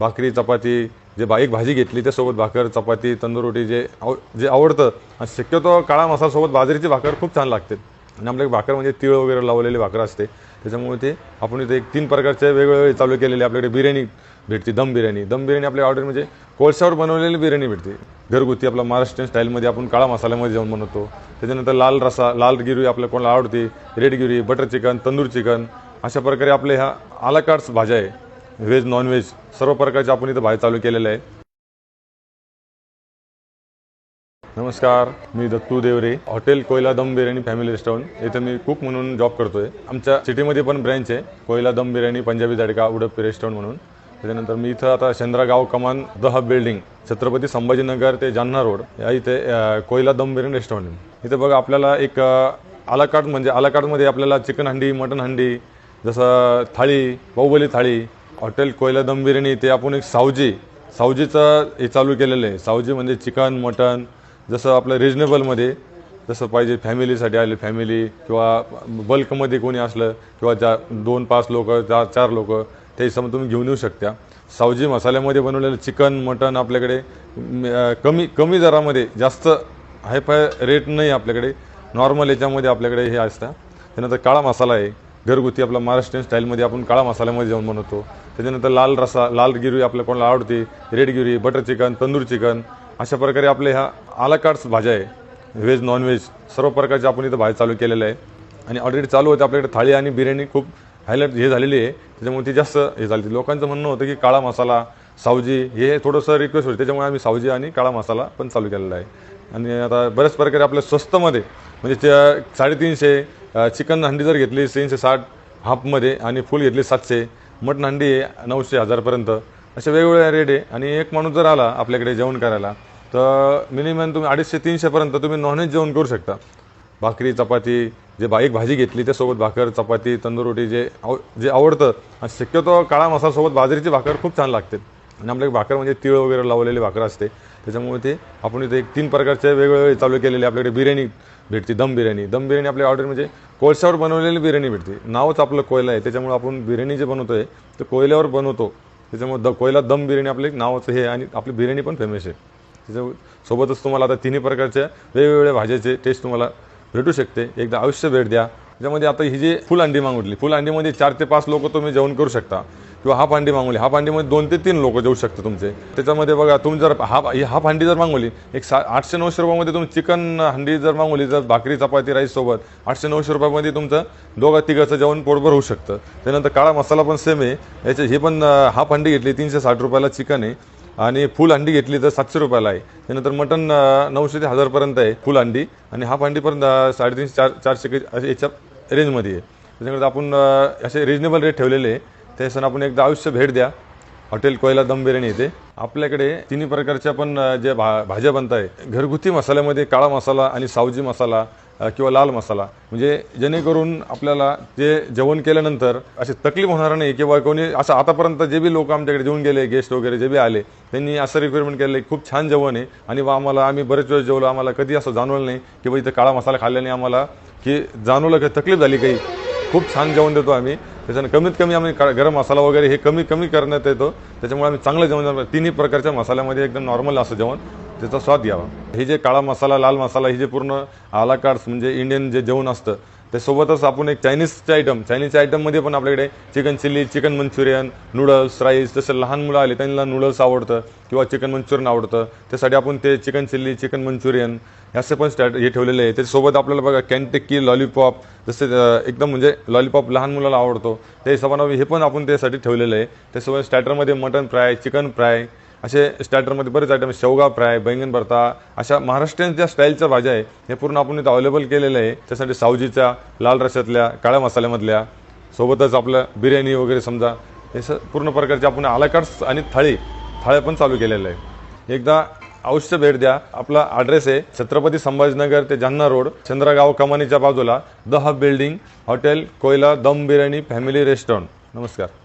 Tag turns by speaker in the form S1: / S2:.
S1: भाकरी चपाती जे बा एक भाजी घेतली त्यासोबत भाकर चपाती तंदूर रोटी जे आव जे आवडतं. आणि शक्यतो काळा मसाल्यासोबत बाजरीची भाकर खूप छान लागते. आणि आपल्या भाकर म्हणजे तिळ वगैरे लावलेली भाकर असते. त्याच्यामुळे ते आपण इथे एक तीन प्रकारचे वेगवेगळे चालू केलेले आपल्याकडे बिर्याणी भेटते दम बिर्याणी. दम बिर्याणी आपल्या ऑर्डर म्हणजे कोळशावर बनवलेली बिर्याणी भेटते. घरगुती आपला महाराष्ट्रीयन स्टाईलमध्ये आपण काळा मसाल्यामध्ये जाऊन बनवतो. त्याच्यानंतर लाल रसा लाल गिरवी आपल्या कोणाला आवडते? रेड गिरवी बटर चिकन तंदूर चिकन. अशा प्रकारे आपले ह्या आलाकार्ट्स भाज्या आहे. व्हेज नॉनव्हेज सर्व प्रकारचे आपण इथं बाहेर चालू केलेले आहे. नमस्कार मी दत्तू देवरे हॉटेल कोयला दम बिर्याणी फॅमिली रेस्टॉरंट. इथं मी कुक म्हणून जॉब करतोय. आमच्या सिटीमध्ये पण ब्रँच आहे कोयला दम बिर्याणी पंजाबी झडका उडप्पी रेस्टॉरंट म्हणून. त्याच्यानंतर मी इथं आता शेंद्रागाव कमान the hub building Chhatrapati Sambhajinagar ते जान्हा रोड या इथे कोयला दम बिर्याणी रेस्टॉरंट आहे. इथे बघा आपल्याला एक आलाकाट म्हणजे आलाकाटमध्ये आपल्याला चिकन हंडी मटन हंडी जसं थाळी बाहुबली थाळी हॉटेल कोयला दम बिर्याणी ते आपण एक सावजी सावजीचं हे चालू केलेलं आहे. सावजी म्हणजे चिकन मटन जसं आपलं रिजनेबलमध्ये जसं पाहिजे फॅमिलीसाठी आले फॅमिली किंवा बल्कमध्ये कोणी असलं किंवा ज्या दोन पाच लोक चार चार लोक त्या हिशोबाने तुम्ही घेऊन येऊ शकता. सावजी मसाल्यामध्ये बनवलेलं चिकन मटन आपल्याकडे कमी कमी दरामध्ये जास्त हायफाय रेट नाही आपल्याकडे. नॉर्मल याच्यामध्ये आपल्याकडे हे असतं. त्यानंतर काळा मसाला आहे. घरगुती आपला महाराष्ट्रीयन स्टाईलमध्ये आपण काळा मसाल्यामध्ये जाऊन बनवतो. त्याच्यानंतर लाल रसा लाल गिरी आपल्या कोणाला आवडते रेड गिरवी बटर चिकन तंदूर चिकन अशा प्रकारे आपले ह्या आलाकार्ट्स भाज्या आहे. व्हेज नॉनव्हेज सर्व प्रकारचे आपण इथं भाज्या चालू केलेल्या आहे आणि ऑलरेडी चालू होते आपल्याकडे थाळी आणि बिर्याणी खूप हायलाईट हे झालेली आहे. त्याच्यामुळे ती जास्त हे झाली. लोकांचं म्हणणं होतं की काळा मसाला सावजी हे थोडंसं रिक्वेस्ट होते. त्याच्यामुळे आम्ही सावजी आणि काळा मसाला पण चालू केलेला आहे. आणि आता बऱ्याच प्रकारे आपल्या स्वस्तमध्ये म्हणजे त्या साडेतीनशे चिकन हंडी जर घेतली तीनशे साठ हाफमध्ये आणि फुल घेतली सातशे मटण अंडी आहे नऊशे हजारपर्यंत. असे वेगवेगळ्या रेट आहे. आणि एक माणूस जर आला आपल्याकडे जेवण करायला तर मिनिमम तुम्ही अडीचशे तीनशेपर्यंत तुम्ही नॉनव्हेज जेवण करू शकता. भाकरी चपाती जे बा एक भाजी घेतली त्यासोबत भाकर चपाती तंदूर रोटी जे आव जे आवडतं. आणि शक्यतो काळा मसाल्यासोबत बाजरीची भाकर खूप छान लागते. आणि आपल्याकडे भाकर म्हणजे तिळ वगैरे लावलेली भाकर असते. त्याच्यामुळे ते आपण इथे एक तीन प्रकारचे वेगवेगळे चालू केलेले आपल्याकडे बिर्याणी भेटते दम बिर्याणी. दम बिर्याणी आपल्या ऑर्डर म्हणजे कोळशावर बनवलेली बिर्याणी भेटते. नावच आपलं कोयला आहे. त्याच्यामुळे आपण बिर्याणी जे बनवतोय ते कोयल्यावर बनवतो. त्याच्यामुळे द कोयला दम बिर्याणी आपलं एक नावाचं हे आणि आपली बिर्याणी पण फेमस आहे. त्याच्या सोबतच तुम्हाला आता तिन्ही प्रकारच्या वेगवेगळ्या भाज्याचे टेस्ट तुम्हाला भेटू शकते. एकदा आयुष्य भेट द्या. त्याच्यामध्ये आता ही जी फुल अंडी मागवली फुल अंडीमध्ये चार ते पाच लोक तुम्ही जेवण करू शकता. किंवा हाफ हांडी मागवली. हाफ हांडीमध्ये दोन ते तीन लोक जेवू शकतात तुमचे. त्याच्यामध्ये बघा तुम्ही जर हाफ ही हाफ हांडी जर मागवली एक सा आठशे नऊशे रुपयामध्ये तुम्ही चिकन हंडी जर मागवली जर भाकरी चपाती राईस सोबत आठशे नऊशे रुपयामध्ये तुमचं दोघा तिघाचं जेवण पोटभर होऊ शकतं. त्यानंतर काळा मसाला पण सेम आहे. याचे हे पण हाफ हांडी घेतली तीनशे साठ रुपयाला चिकन आहे. आणि फुल अंडी घेतली तर सातशे रुपयाला आहे. त्यानंतर मटन नऊशे ते हजारपर्यंत आहे फुल अंडी आणि हाफ अंडीपर्यंत साडेतीनशे चार चारशे के- असे याच्या रेंजमध्ये आहे. त्याच्यामुळे आपण असे रिजनेबल रेट ठेवलेले आहे. त्यासन आपण एकदा आयुष्य भेट द्या. हॉटेल कोयला दम बिर्याणी येते आपल्याकडे तिन्ही प्रकारच्या पण जे भा भाज्या बनत आहे घरगुती मसाल्यामध्ये काळा मसाला आणि सावजी मसाला किंवा लाल मसाला. म्हणजे जेणेकरून आपल्याला ते जेवण केल्यानंतर अशी तकलीफ होणार नाही किंवा कोणी असं आतापर्यंत जे बी लोक आमच्याकडे जेवून गेले गेस्ट वगैरे जे बी आले त्यांनी असं रिक्वायरमेंट केलं खूप छान जेवण आहे आणि बा आम्हाला आम्ही बरेच वेळेस जेवलो आम्हाला कधी असं जाणवलं नाही की बा इथं काळा मसाला खाल्ल्याने आम्हाला की जाणवलं की तकलीफ झाली काही. खूप छान जेवण देतो आम्ही. त्याच्यानं कमीत कमी आम्ही गरम मसाला वगैरे हे कमी कमी करण्यात येतो. त्याच्यामुळे आम्ही चांगलं जेवण तिन्ही प्रकारच्या मसाल्यामध्ये एकदम नॉर्मल असं जेवण. त्याचा स्वाद घ्यावा. हे जे काळा मसाला लाल मसाला हे जे पूर्ण आलाकाड्स म्हणजे इंडियन जे जेवण असतं त्यासोबतच आपण एक चायनीजचे आयटम चायनीजच्या आयटममध्ये पण आपल्याकडे chicken chilli chicken manchurian noodles rice जसं लहान मुलं आले त्यांना नूडल्स आवडतं किंवा चिकन मंचुरियन आवडतं. त्यासाठी आपण ते चिकन चिल्ली चिकन मंचुरियन असे पण स्टॅट हे ठेवलेले आहे. त्याच्यासोबत आपल्याला बघा कॅन्टेक्की लॉलीपॉप जसे एकदम म्हणजे लॉलीपॉप लहान मुलाला आवडतो. त्या हिशोबानं हे पण आपण त्यासाठी ठेवलेलं आहे. त्यासोबत स्टॅटरमध्ये मटन फ्राय चिकन फ्राय असे स्टार्टरमध्ये बरेच आयटम शेवगा फ्राय बैंगन भरता अशा महाराष्ट्रीयन ज्या स्टाईलच्या भाज्या आहे हे पूर्ण आपण इथं अवेलेबल केलेलं आहे. त्यासाठी सावजीच्या लाल रशातल्या काळ्या मसाल्यामधल्या सोबतच आपलं बिर्याणी वगैरे समजा हे स पूर्ण प्रकारचे आपण आलाकाट्स आणि थाळी थाळ्या पण चालू केलेलं आहे एकदा अवश्य भेट द्या. आपला ॲड्रेस आहे छत्रपती संभाजीनगर ते जालना रोड चंद्रगाव कमानीच्या बाजूला द हब बिल्डिंग हॉटेल कोयला दम बिर्याणी फॅमिली रेस्टॉरंट. नमस्कार.